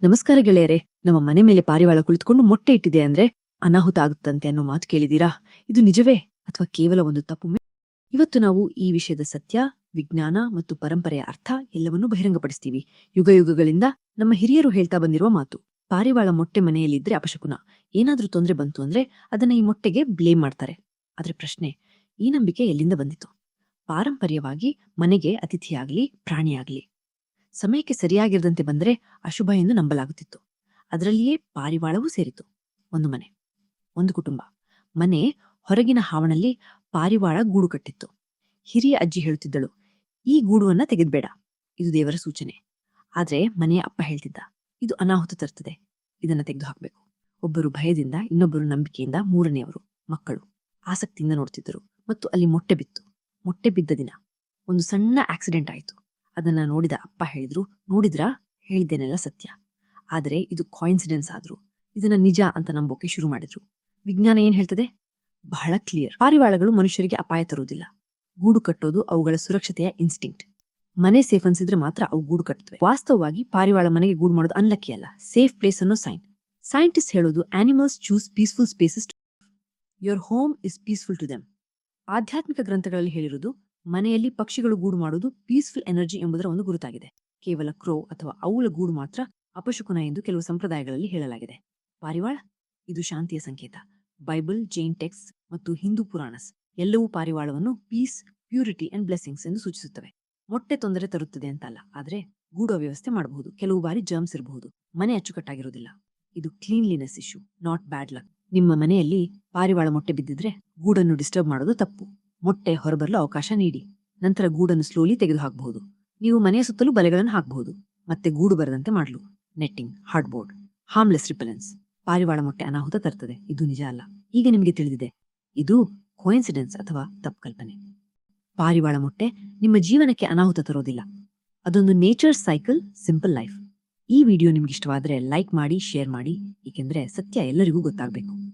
ನಮಸ್ಕಾರ ಗೆಳೆಯರೆ, ನಮ್ಮ ಮನೆ ಮೇಲೆ ಪಾರಿವಾಳ ಕುಳಿತುಕೊಂಡು ಮೊಟ್ಟೆ ಇಟ್ಟಿದೆ ಅಂದ್ರೆ ಅನಾಹುತ ಆಗುತ್ತಂತೆ ಅನ್ನೋ ಮಾತು ಕೇಳಿದೀರಾ ಇದು ನಿಜವೇ ಅಥವಾ ಕೇವಲ ಒಂದು ತಪ್ಪು ಇವತ್ತು ನಾವು ಈ ವಿಷಯದ ಸತ್ಯ, ವಿಜ್ಞಾನ ಮತ್ತು ಪರಂಪರೆಯ ಅರ್ಥ ಎಲ್ಲವನ್ನೂ ಬಹಿರಂಗಪಡಿಸ್ತೀವಿ. ಯುಗ ಯುಗಗಳಿಂದ ನಮ್ಮ ಹಿರಿಯರು ಹೇಳ್ತಾ ಬಂದಿರುವ ಮಾತು, ಪಾರಿವಾಳ ಮೊಟ್ಟೆ ಮನೆಯಲ್ಲಿದ್ರೆ ಅಪಶಕುನ. ಏನಾದ್ರೂ ತೊಂದ್ರೆ ಬಂತು ಅಂದ್ರೆ ಅದನ್ನ ಈ ಮೊಟ್ಟೆಗೆ ಬ್ಲೇಮ್ ಮಾಡ್ತಾರೆ. ಆದ್ರೆ ಪ್ರಶ್ನೆ, ಈ ನಂಬಿಕೆ ಎಲ್ಲಿಂದ ಬಂದಿತು? ಪಾರಂಪರ್ಯವಾಗಿ ಮನೆಗೆ ಅತಿಥಿಯಾಗ್ಲಿ, ಪ್ರಾಣಿಯಾಗ್ಲಿ. ಸಮಯಕ್ಕೆ ಸರಿಯಾಗಿರದಂತೆ ಬಂದರೆ ಅಶುಭ ಎಂದು ನಂಬಲಾಗುತ್ತಿತ್ತು. ಅದರಲ್ಲಿಯೇ ಪಾರಿವಾಳವೂ ಸೇರಿತು. ಒಂದು ಮನೆ, ಒಂದು ಕುಟುಂಬ. ಮನೆ ಹೊರಗಿನ ಹಾವಣಲ್ಲಿ ಪಾರಿವಾಳ ಗೂಡು ಕಟ್ಟಿತ್ತು. ಹಿರಿಯ ಅಜ್ಜಿ ಹೇಳುತ್ತಿದ್ದಳು, ಈ ಗೂಡುವನ್ನ ತೆಗೆದ್ಬೇಡ. ಇದು ದೇವರ ಸೂಚನೆ. ಆದ್ರೆ ಮನೆಯ ಅಪ್ಪ ಹೇಳ್ತಿದ್ದ, ಇದು ಅನಾಹುತ ತರ್ತದೆ. ಇದನ್ನ ತೆಗೆದು ಹಾಕಬೇಕು ಒಬ್ಬರು ಭಯದಿಂದ, ಇನ್ನೊಬ್ಬರು ನಂಬಿಕೆಯಿಂದ ಮೂರನೆಯವರು, ಮಕ್ಕಳು. ಆಸಕ್ತಿಯಿಂದ ನೋಡ್ತಿದ್ದರು. ಮತ್ತು ಅಲ್ಲಿ ಮೊಟ್ಟೆ ಬಿತ್ತು. ಮೊಟ್ಟೆ ಬಿದ್ದ ದಿನ. ಒಂದು ಸಣ್ಣ ಆಕ್ಸಿಡೆಂಟ್ ಆಯಿತು. ಅದನ್ನ ನೋಡಿದ ಅಪ್ಪ ಹೇಳಿದ್ರು, ನೋಡಿದ್ರಾ? ಹೇಳಿದ್ದೇನೆಲ್ಲ ಸತ್ಯ. ಆದರೆ ಇದು ಕಾಯಿನ್ಸಿಡೆನ್ಸ್ ಆದ್ರು. ಇದನ್ನ ನಿಜ ಅಂತ ನಂಬೋಕೆ ಶುರು ಮಾಡಿದ್ರು. ವಿಜ್ಞಾನ ಏನ್ ಹೇಳ್ತದೆ? ಬಹಳ ಕ್ಲಿಯರ್ ಪಾರಿವಾಳಗಳು ಮನುಷ್ಯರಿಗೆ ಅಪಾಯ ತರುವುದಿಲ್ಲ. ಗೂಡು ಕಟ್ಟೋದು ಅವುಗಳ ಸುರಕ್ಷತೆಯ ಇನ್ಸ್ಟಿಂಕ್ಟ್ ಮನೆ ಸೇಫ್ ಅನ್ಸಿದ್ರೆ ಮಾತ್ರ ಅವು ಗೂಡು ಕಟ್ಟುತ್ತವೆ. ವಾಸ್ತವವಾಗಿ ಪಾರಿವಾಳ ಮನೆಗೆ ಗೂಡು ಮಾಡೋದು ಅನ್ಲಕ್ಕಿ ಅಲ್ಲ. ಸೇಫ್ ಪ್ಲೇಸ್ ಅನ್ನೋ ಸೈನ್ ಸೈಂಟಿಸ್ಟ್ ಹೇಳೋದು animals choose peaceful spaces your home is peaceful to them ಆಧ್ಯಾತ್ಮಿಕ ಗ್ರಂಥಗಳಲ್ಲಿ ಹೇಳಿರುವುದು ಮನೆಯಲ್ಲಿ ಪಕ್ಷಿಗಳು ಗೂಡು ಮಾಡುವುದು ಪೀಸ್ಫುಲ್ ಎನರ್ಜಿ ಎಂಬುದರ ಒಂದು ಗುರುತಾಗಿದೆ. ಕೇವಲ ಕ್ರೋ ಅಥವಾ ಅವುಲ ಗೂಡು ಮಾತ್ರ ಅಪಶುಕುನ ಎಂದು ಕೆಲವು ಸಂಪ್ರದಾಯಗಳಲ್ಲಿ ಹೇಳಲಾಗಿದೆ. ಪಾರಿವಾಳ, ಇದು ಶಾಂತಿಯ ಸಂಕೇತ. ಬೈಬಲ್ ಜೈನ್ ಟೆಕ್ಸ್ ಮತ್ತು ಹಿಂದೂ ಪುರಾಣಸ್ ಎಲ್ಲವೂ ಪಾರಿವಾಳವನ್ನು ಪೀಸ್ ಪ್ಯೂರಿಟಿ ಅಂಡ್ ಬ್ಲೆಸ್ಸಿಂಗ್ಸ್ ಎಂದು ಸೂಚಿಸುತ್ತವೆ. ಮೊಟ್ಟೆ ತೊಂದರೆ ತರುತ್ತದೆ ಅಂತಲ್ಲ, ಆದ್ರೆ ಗೂಡು ವ್ಯವಸ್ಥೆ ಮಾಡಬಹುದು. ಕೆಲವು ಬಾರಿ ಜರ್ಮ್ಸ್ ಇರಬಹುದು. ಮನೆ ಅಚ್ಚುಕಟ್ಟಾಗಿರುವುದಿಲ್ಲ. ಇದು cleanliness issue not bad luck ನಿಮ್ಮ ಮನೆಯಲ್ಲಿ ಪಾರಿವಾಳ ಮೊಟ್ಟೆ ಬಿದ್ದಿದ್ರೆ ಗೂಡನ್ನು ಡಿಸ್ಟರ್ಬ್ ಮಾಡೋದು ತಪ್ಪು. ಮೊಟ್ಟೆ ಹೊರಬರಲು ಅವಕಾಶ ನೀಡಿ. ನಂತರ ಗೂಡನ್ನು ಸ್ಲೋಲಿ ತೆಗೆದು ಹಾಕಬಹುದು ನೀವು ಮನೆಯ ಸುತ್ತಲೂ ಬಲೆಗಳನ್ನು ಹಾಕಬಹುದು. ಮತ್ತೆ ಗೂಡು ಬರದಂತೆ ಮಾಡಲು. ನೆಟ್ಟಿಂಗ್ ಹಾರ್ಡ್ಬೋರ್ಡ್ ಹಾರ್ಮ್ಲೆಸ್ ರಿಪೆಲೆನ್ಸ್ ಪಾರಿವಾಳ ಮೊಟ್ಟೆ ಅನಾಹುತ ತರ್ತದೆ. ಇದು ನಿಜ ಅಲ್ಲ. ಈಗ ನಿಮಗೆ ತಿಳಿದಿದೆ. ಇದು ಕೋಇನ್ಸಿಡೆನ್ಸ್ ಅಥವಾ ತಪ್ಪು ಕಲ್ಪನೆ. ಪಾರಿವಾಳ ಮೊಟ್ಟೆ ನಿಮ್ಮ ಜೀವನಕ್ಕೆ ಅನಾಹುತ ತರೋದಿಲ್ಲ. ಅದೊಂದು ನೇಚರ್ ಸೈಕಲ್ ಸಿಂಪಲ್ ಲೈಫ್ ಈ ವಿಡಿಯೋ ನಿಮ್ಗೆ ಇಷ್ಟವಾದರೆ ಲೈಕ್ ಮಾಡಿ ಶೇರ್ ಮಾಡಿ. ಏಕೆಂದ್ರೆ ಸತ್ಯ ಎಲ್ಲರಿಗೂ ಗೊತ್ತಾಗಬೇಕು.